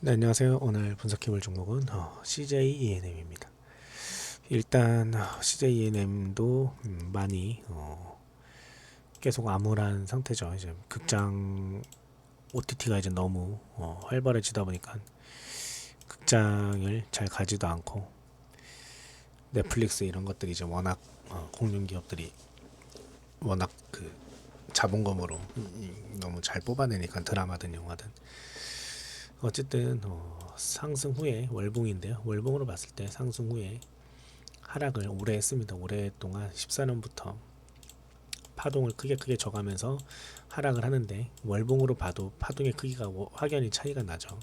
네, 안녕하세요. 오늘 분석해볼 종목은 어, CJ ENM입니다. 일단 어, CJ ENM도 음, 많이 어, 계속 암울한 상태죠. 이제 극장 OTT가 이제 너무 어, 활발해지다 보니까 극장을 잘 가지도 않고 넷플릭스 이런 것들이 이제 워낙 어, 공룡 기업들이 워낙 그 자본금으로 음, 음, 너무 잘 뽑아내니까 드라마든 영화든 어쨌든 어, 상승 후에 월봉인데요. 월봉으로 봤을 때 상승 후에 하락을 오래 했습니다. 오랫동안 14년부터 파동을 크게 크게 져가면서 하락을 하는데 월봉으로 봐도 파동의 크기가 워- 확연히 차이가 나죠.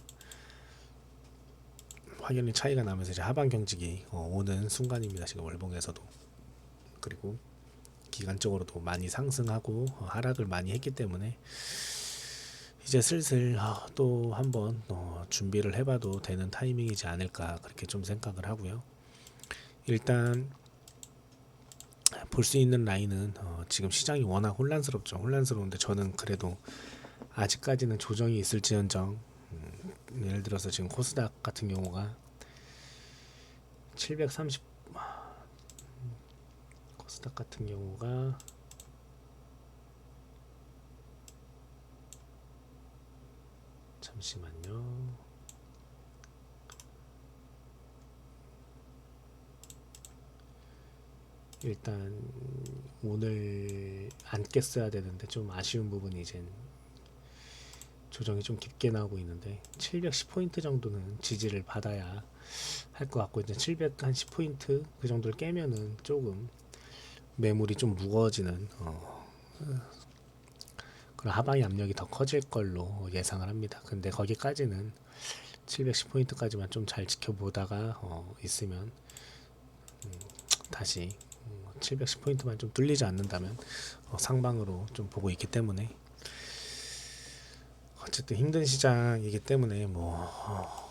확연히 차이가 나면서 이제 하반 경직이 어, 오는 순간입니다. 지금 월봉에서도 그리고 기간적으로도 많이 상승하고 어, 하락을 많이 했기 때문에 이제 슬슬 아, 또 한번 어, 준비를 해봐도 되는 타이밍이지 않을까 그렇게 좀 생각을 하고요. 일단 볼 수 있는 라인은 어, 지금 시장이 워낙 혼란스럽죠. 혼란스러운데 저는 그래도 아직까지는 조정이 있을지언정 음, 예를 들어서 지금 코스닥 같은 경우가 730 코스닥 같은 경우가 잠시만요. 일단 오늘 안 깼어야 되는데 좀 아쉬운 부분이 이제 조정이 좀 깊게 나오고 있는데 710포인트 정도는 지지를 받아야 할 것 같고 이제 710포인트 그 정도를 깨면은 조금 매물이 좀 무거워지는 어, 그런 하방의 압력이 더 커질 걸로 예상을 합니다. 근데 거기까지는 710포인트까지만 좀 잘 지켜보다가 어, 있으면 음, 다시 710포인트만 좀 뚫리지 않는다면 어, 상방으로 좀 보고 있기 때문에 어쨌든 힘든 시장이기 때문에 뭐 어,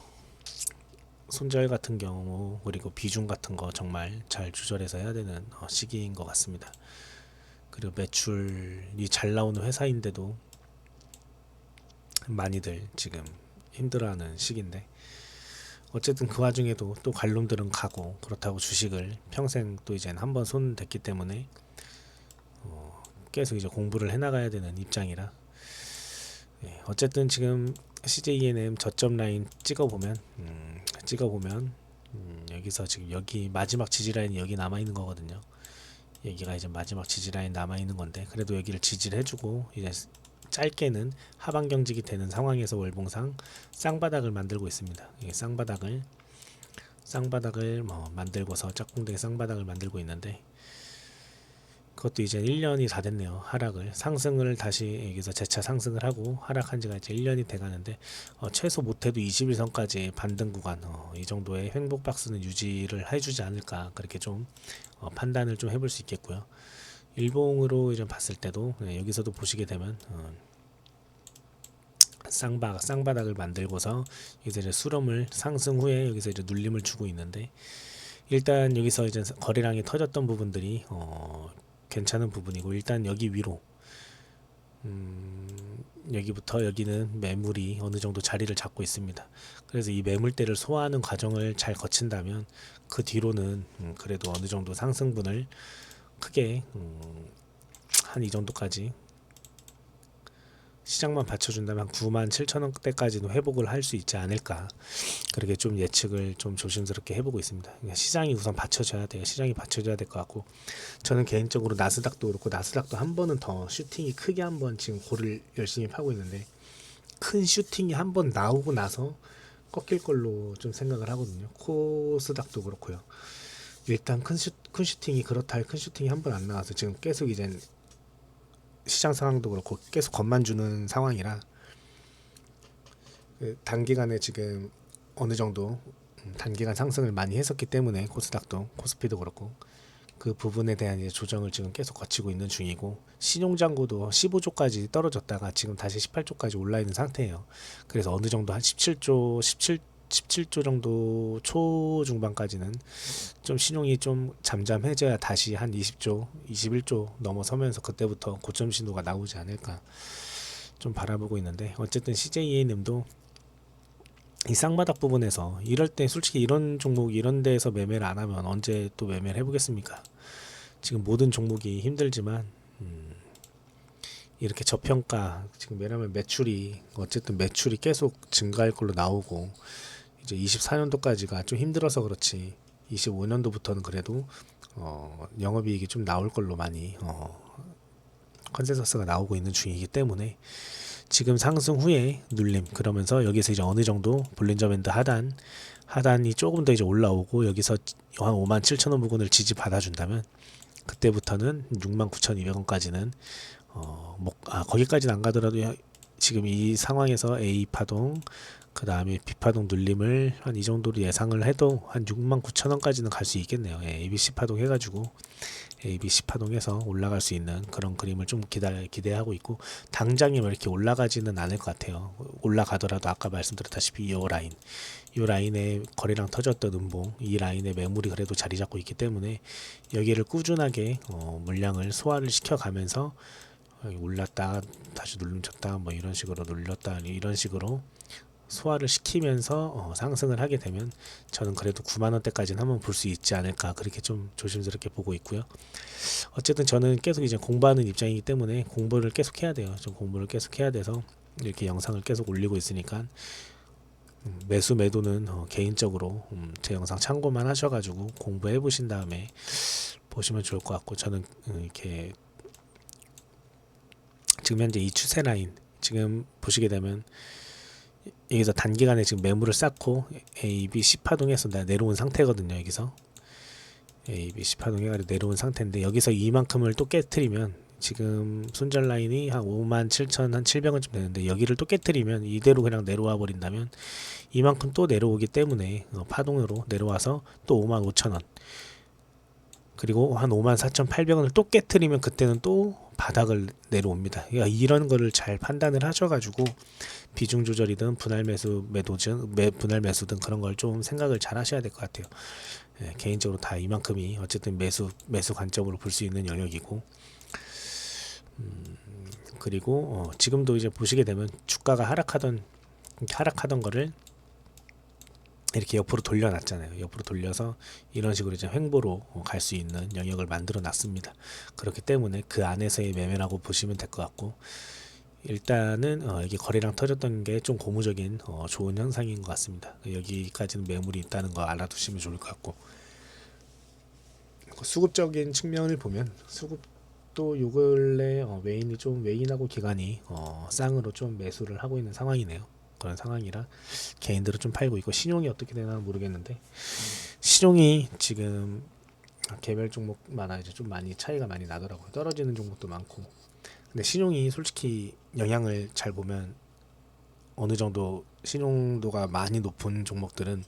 손절 같은 경우 그리고 비중 같은 거 정말 잘 조절해서 해야 되는 어, 시기인 것 같습니다. 그리고 매출이 잘 나오는 회사인데도 많이들 지금 힘들어하는 시기인데 어쨌든 그 와중에도 또 관놈들은 가고 그렇다고 주식을 평생 또 이제 한번 손 댔기 때문에 어, 계속 이제 공부를 해나가야 되는 입장이라 예, 어쨌든 지금 CJENM 저점 라인 찍어보면 음, 찍어보면 음, 여기서 지금 여기 마지막 지지 라인이 여기 남아 있는 거거든요. 여기가 이제 마지막 지지 라인 남아 있는 건데 그래도 여기를 지지를 해주고 이제 짧게는 하반 경직이 되는 상황에서 월봉상 쌍바닥을 만들고 있습니다. 이 쌍바닥을 쌍바닥을 뭐 만들고서 짝꿍댕이 쌍바닥을 만들고 있는데 그것도 이제 1년이 다 됐네요. 하락을 상승을 다시 여기서 재차 상승을 하고 하락한 지가 이제 1년이 돼 가는데 어, 최소 못해도 21선까지 반등 구간 어, 이 정도의 횡복 박스는 유지를 해주지 않을까 그렇게 좀 어, 판단을 좀 해볼 수 있겠고요. 일봉으로 이제 봤을 때도 네, 여기서도 보시게 되면 어, 쌍바 쌍바닥을 만들고서 여기서 이제 수렴을 상승 후에 여기서 이제 눌림을 주고 있는데 일단 여기서 이제 거래량이 터졌던 부분들이 어, 괜찮은 부분이고 일단 여기 위로 음, 여기부터 여기는 매물이 어느 정도 자리를 잡고 있습니다. 그래서 이 매물대를 소화하는 과정을 잘 거친다면 그 뒤로는 음, 그래도 어느 정도 상승분을 크게 음, 한이 정도까지 시장만 받쳐준다면 9만 7천 원대까지는 회복을 할 수 있지 않을까 그렇게 좀 예측을 좀 조심스럽게 해보고 있습니다. 그러니까 시장이 우선 받쳐줘야 돼요. 시장이 받쳐줘야 될 것 같고 저는 개인적으로 나스닥도 그렇고 나스닥도 한 번은 더 슈팅이 크게 한 번 지금 골을 열심히 파고 있는데 큰 슈팅이 한 번 나오고 나서 꺾일 걸로 좀 생각을 하거든요. 코스닥도 그렇고요. 일단 큰, 슈, 큰 슈팅이 그렇다 할큰 슈팅이 한 번 안 나와서 지금 계속 이제 시장 상황도 그렇고 계속 겁만 주는 상황이라 그 단기간에 지금 어느 정도 음, 단기간 상승을 많이 했었기 때문에 코스닥도 코스피도 그렇고 그 부분에 대한 이제 조정을 지금 계속 거치고 있는 중이고 신용장고도 15조까지 떨어졌다가 지금 다시 18조까지 올라 있는 상태예요. 그래서 어느 정도 한 17조 17 17조 정도 초중반까지는 좀 신용이 좀 잠잠해져야 다시 한 20조, 21조 넘어서면서 그때부터 고점 신호가 나오지 않을까 좀 바라보고 있는데 어쨌든 CJENM도 이 쌍바닥 부분에서 이럴 때 솔직히 이런 종목 이런 데에서 매매를 안 하면 언제 또 매매를 해보겠습니까? 지금 모든 종목이 힘들지만 음, 이렇게 저평가 지금 왜냐면 매출이 어쨌든 매출이 계속 증가할 걸로 나오고 이제 24년도까지가 좀 힘들어서 그렇지 25년도부터는 그래도 어, 영업이익이 좀 나올 걸로 많이 어, 컨센서스가 나오고 있는 중이기 때문에 지금 상승 후에 눌림 그러면서 여기서 이제 어느 정도 볼린저 밴드 하단 하단이 조금 더 이제 올라오고 여기서 한 5만 7천 원 부근을 지지 받아준다면 그때부터는 6만 9,200원까지는 어, 뭐, 아, 거기까지는 안 가더라도 야- 지금 이 상황에서 A 파동 그 다음에 B 파동 눌림을 한 이 정도로 예상을 해도 한 6만 9천 원까지는 갈 수 있겠네요. 예, ABC 파동 해가지고 ABC 파동해서 올라갈 수 있는 그런 그림을 좀 기다, 기대하고 있고 당장에 뭐 이렇게 올라가지는 않을 것 같아요. 올라가더라도 아까 말씀드렸다시피 이 라인, 이 라인에 거래량 터졌던 음봉, 이 라인에 매물이 그래도 자리 잡고 있기 때문에 여기를 꾸준하게 어, 물량을 소화를 시켜가면서 올랐다 다시 눌림쳤다 뭐 이런 식으로 눌렸다 이런 식으로 소화를 시키면서 어, 상승을 하게 되면 저는 그래도 9만 원대까지는 한번 볼 수 있지 않을까 그렇게 좀 조심스럽게 보고 있고요. 어쨌든 저는 계속 이제 공부하는 입장이기 때문에 공부를 계속 해야 돼요. 좀 공부를 계속 해야 돼서 이렇게 영상을 계속 올리고 있으니까 음, 매수 매도는 어, 개인적으로 음, 제 영상 참고만 하셔가지고 공부해 보신 다음에 보시면 좋을 것 같고 저는 음, 이렇게 지금 현재 이 추세 라인 지금 보시게 되면 여기서 단기간에 지금 매물을 쌓고 A, B, C 파동해서 나 내려온 상태거든요. 여기서 A, B, C 파동 해가지고 내려온 상태인데 여기서 이만큼을 또 깨트리면 지금 손절 라인이 한 5만 7천 한 700원쯤 되는데 여기를 또 깨트리면 이대로 그냥 내려와 버린다면 이만큼 또 내려오기 때문에 어, 파동으로 내려와서 또 5만 5천 원 그리고 한 5만 4,800원을 또 깨트리면 그때는 또 바닥을 내려옵니다. 그러니까 이런 거를 잘 판단을 하셔가지고 비중 조절이든 분할 매수 매도든 매 분할 매수든 그런 걸 좀 생각을 잘 하셔야 될 것 같아요. 예, 개인적으로 다 이만큼이 어쨌든 매수 매수 관점으로 볼 수 있는 영역이고 음, 그리고 어, 지금도 이제 보시게 되면 주가가 하락하던 하락하던 거를 이렇게 옆으로 돌려놨잖아요. 옆으로 돌려서 이런 식으로 이제 횡보로 갈 수 있는 영역을 만들어 놨습니다. 그렇기 때문에 그 안에서의 매매라고 보시면 될 것 같고 일단은 어, 여기 거래량 터졌던 게 좀 고무적인 어, 좋은 현상인 것 같습니다. 여기까지는 매물이 있다는 거 알아두시면 좋을 것 같고 수급적인 측면을 보면 수급도 요 근래 어, 외인이 좀 외인하고 기관이 어, 쌍으로 좀 매수를 하고 있는 상황이네요. 그런 상황이라 개인들은 좀 팔고 있고 신용이 어떻게 되나 모르겠는데 신용이 지금 개별 종목마다 이제 좀 많이 차이가 많이 나더라고요. 떨어지는 종목도 많고 근데 신용이 솔직히 영향을 잘 보면 어느 정도 신용도가 많이 높은 종목들은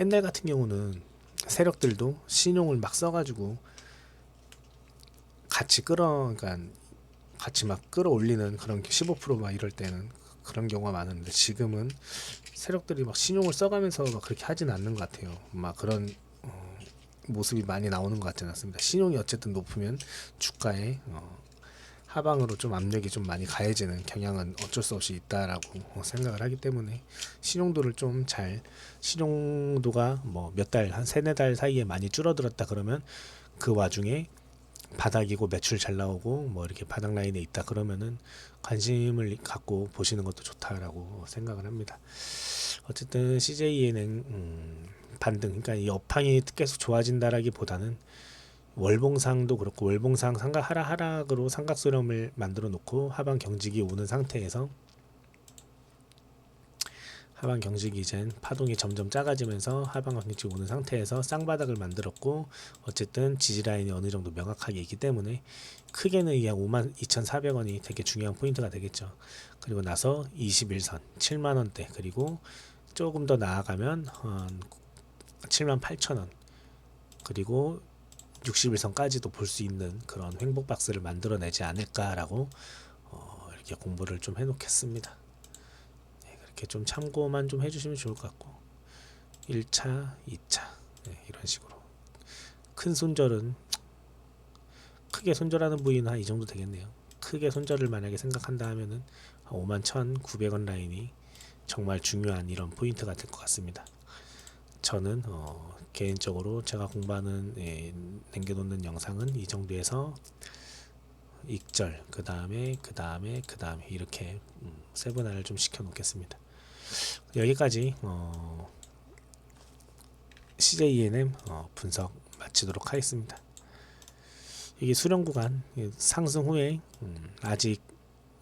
옛날 같은 경우는 세력들도 신용을 막 써가지고 같이 끌어 그러니까 같이 막 끌어올리는 그런 15%막 이럴 때는 그런 경우가 많은데 지금은 세력들이 막 신용을 써가면서 막 그렇게 하진 않는 것 같아요. 막 그런 어, 모습이 많이 나오는 것 같지 않습니다. 신용이 어쨌든 높으면 주가에 어, 하방으로 좀 압력이 좀 많이 가해지는 경향은 어쩔 수 없이 있다라고 어, 생각을 하기 때문에 신용도를 좀 잘 신용도가 뭐 몇 달 한 세네 달 사이에 많이 줄어들었다 그러면 그 와중에 바닥이고 매출 잘 나오고 뭐 이렇게 바닥 라인에 있다 그러면은 관심을 갖고 보시는 것도 좋다라고 생각을 합니다. 어쨌든 CJEN은 음, 반등 그러니까 이 업황이 계속 좋아진다라기보다는 월봉상도 그렇고 월봉상 삼각 하락 하락으로 삼각수렴을 만들어 놓고 하방 경직이 오는 상태에서 하방 경직이 이젠 파동이 점점 작아지면서 하방 경직이 오는 상태에서 쌍바닥을 만들었고 어쨌든 지지라인이 어느 정도 명확하게 있기 때문에 크게는 이한 5만 2,400원이 되게 중요한 포인트가 되겠죠. 그리고 나서 21선 7만 원대 그리고 조금 더 나아가면 한 7만 8천 원 그리고 61선까지도 볼 수 있는 그런 횡복 박스를 만들어내지 않을까라고 어, 이렇게 공부를 좀 해놓겠습니다. 네, 그렇게 좀 참고만 좀 해주시면 좋을 것 같고 1차, 2차 네, 이런 식으로 큰 손절은 크게 손절하는 부위는 한 이 정도 되겠네요. 크게 손절을 만약에 생각한다 하면은 51,900원 라인이 정말 중요한 이런 포인트가 될 것 같습니다. 저는 어, 개인적으로 제가 공부하는 예, 남겨놓는 영상은 이 정도에서 익절 그 다음에 그 다음에 그 다음에 이렇게 음, 세분화를 좀 시켜 놓겠습니다. 여기까지 어, CJENM 어, 분석 마치도록 하겠습니다. 이게 수렴 구간 예, 상승 후에 음, 아직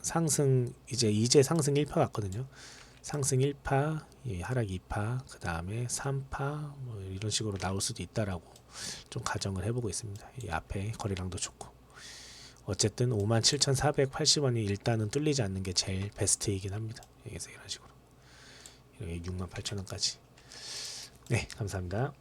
상승 이제 이제 상승 1파 같거든요. 상승 1파, 예, 하락 2파, 그 다음에 3파 뭐 이런 식으로 나올 수도 있다라고 좀 가정을 해보고 있습니다. 이 앞에 거래량도 좋고 어쨌든 57,480원이 일단은 뚫리지 않는 게 제일 베스트이긴 합니다. 여기서 이런 식으로 이렇게 68,000원까지 네 감사합니다.